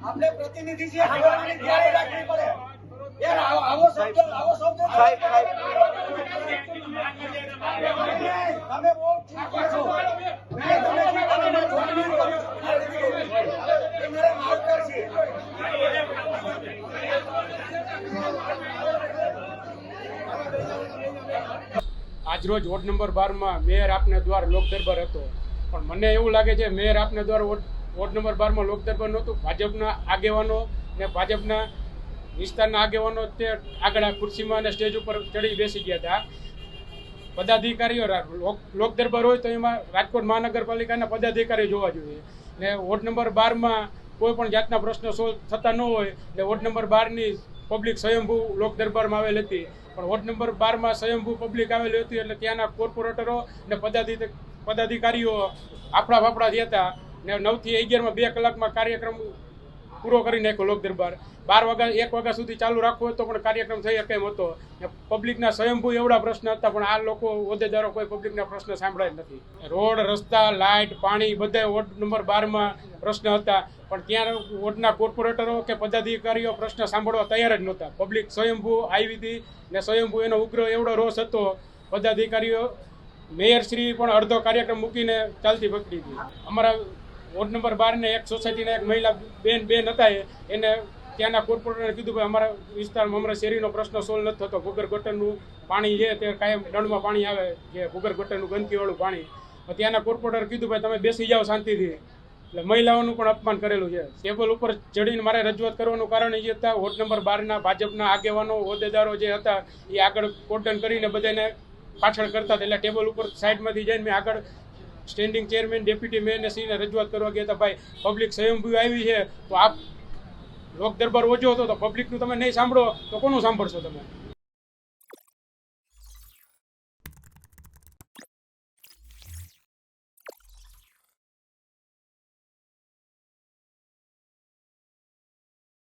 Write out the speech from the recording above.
આપણે પ્રતિનિધિ છે રાખવી પડે યાર આવો શબ્દ આવો શબ્દ. તમે બહુ ઠીક છો મેં તમે જોડણી કરો. એ મારા માવતર છે આજરોજ વોર્ડ નંબર બારમાં મેયર આપના દ્વાર લોક દરબાર હતો. પણ મને એવું લાગે છે, મેયર આપના દ્વાર વોર્ડ નંબર બારમાં લોકદરબાર નહોતું. ભાજપના આગેવાનો ને ભાજપના વિસ્તારના આગેવાનો તે આગળ ખુરશીમાં અને સ્ટેજ ઉપર ચડી બેસી ગયા હતા. પદાધિકારીઓ લોકદરબાર લોક- લોક દરબાર હોય તો એમાં રાજકોટ મહાનગરપાલિકાના પદાધિકારીઓ જોવા જોઈએ. ને વોર્ડ નંબર બારમાં કોઈ પણ જાતના પ્રશ્નો સોલ્વ થતા ન હોય, એટલે વોર્ડ નંબર બારની પબ્લિક સ્વયંભૂ લોક દરબારમાં આવેલ હતી. પણ વોર્ડ નંબર બારમાં સ્વયંભૂ પબ્લિક આવેલી હતી એટલે ત્યાંના કોર્પોરેટરો અને પદાધિ પદાધિકારીઓ આપણા ફાફડા થયા હતા. ને નવથી અગિયારમાં બે કલાકમાં કાર્યક્રમ પૂરો કરી નાખ્યો લોક દરબાર. બાર વાગ્યા, એક વાગ્યા સુધી ચાલુ રાખવો હોય તો પણ કાર્યક્રમ થઈ શકે એમ હતો પબ્લિકના સ્વયંભૂ એવડા પ્રશ્ન હતા, પણ આ લોકો હોદ્દેદારો કોઈ પબ્લિકના પ્રશ્ન સાંભળાય નથી. રોડ, રસ્તા, લાઇટ, પાણી બધા વોર્ડ નંબર બારમાં પ્રશ્ન હતા. પણ ત્યાં વોર્ડના કોર્પોરેટરો કે પદાધિકારીઓ પ્રશ્ન સાંભળવા તૈયાર જ નહોતા. પબ્લિક સ્વયંભૂ આવી હતી ને સ્વયંભૂ એનો ઉગ્ર એવડો રોષ હતો. પદાધિકારીઓ મેયરશ્રી પણ અડધો કાર્યક્રમ મૂકીને ચાલતી પકડી હતી અમારા વોર્ડ નંબર બાર ને એક સોસાયટીના એક મહિલા બેન બેન હતા એને ત્યાંના કોર્પોરેટરે કીધું કે અમારા વિસ્તારમાં અમારા શેરીનો પ્રશ્ન સોલ્વ નથી થતો. ભૂગર ગટરનું પાણી છે, તે કાયમ દંડમાં પાણી આવે જે ભૂગર ગટરનું ગંદકીવાળું પાણી. ત્યાંના કોર્પોરેટર કીધું, ભાઈ, તમે બેસી જાઓ શાંતિથી. એટલે મહિલાઓનું પણ અપમાન કરેલું છે. ટેબલ ઉપર ચડીને મારે રજૂઆત કરવાનું કારણ એ હતા. વોર્ડ નંબર બારના ભાજપના આગેવાનો, હોદ્દેદારો જે હતા, એ આગળ કોટન કરીને બધાને પાછળ કરતા હતા. એટલે ટેબલ ઉપર સાઈડમાંથી જઈને મેં આગળ સ્ટેન્ડિંગ ચેરમેન, ડેપ્યુટી મેયરને સિંહને રજૂઆત કરવા ગયા હતા, ભાઈ, પબ્લિક સ્વયંભૂ આવી છે, તો આપ લોક દરબાર ઓછો હતો, તો પબ્લિકનું તમે નહીં સાંભળો, તો કોનું સાંભળશો તમે?